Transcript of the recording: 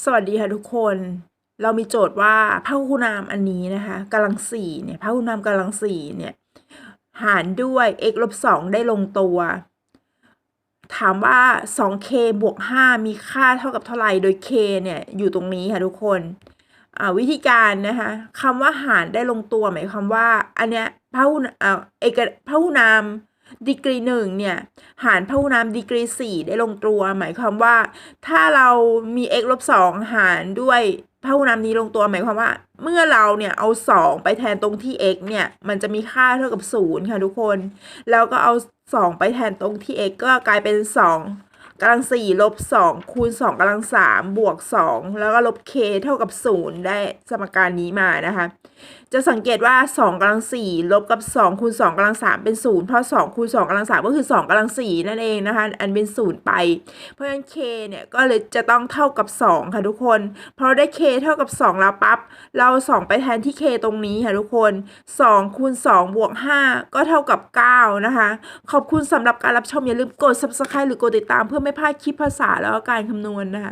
สวัสดีค่ะทุกคน เรามีโจทย์ว่าพหุนามอันนี้นะคะกำลังสี่เนี่ยพหุนามกำลังสี่เนี่ยหารด้วย x ลบสองได้ลงตัว ถามว่า 2k บวก 5 มีค่าเท่ากับเท่าไหร่โดย k เนี่ยอยู่ตรงนี้ค่ะทุกคนอ่าวิธีการนะคะคำว่าหารได้ลงตัวหมายความว่า อันเนี้ยพหุอ่าเอกพหุนาม ดีกรีหนึ่งเนี่ย หารพหุนามดีกรีสี่ได้ลงตัว หมายความว่า ถ้าเรามี x ลบสองหารด้วยพหุนามนี้ลงตัวหมายความว่า เมื่อเราเนี่ยเอาสองไปแทนตรงที่ x เนี่ย มันจะมีค่าเท่ากับศูนย์ค่ะทุกคน แล้วก็เอาสองไปแทนตรงที่ x ก็กลายเป็นสอง กำลังสี่ลบสองคูณสองกำลังสามบวกสองแล้วก็ลบ k เท่ากับศูนย์ได้สมการนี้มานะคะ จะสังเกตว่า2กำลัง4ลบกับ2คูณ2กำลัง3เป็น0เพราะ2คูณ2กำลัง3ก็คือ2กำลัง4นั่นเองนะคะ อันเป็น0ไป เพราะฉะนั้น k เนี่ยก็เลยจะต้องเท่ากับ2ค่ะทุกคน เพอได้ k เท่ากับ2แล้วปั๊บเรา2ไปแทนที่ k ตรงนี้ค่ะทุกคน2คูณ2บวก5ก็เท่ากับ9นะคะ ขอบคุณสำหรับการรับชมอย่าลืมกด subscribe หรือกดติดตามเพื่อไม่พลาดคลิปภาษาแล้วก็การคำนวณนะคะ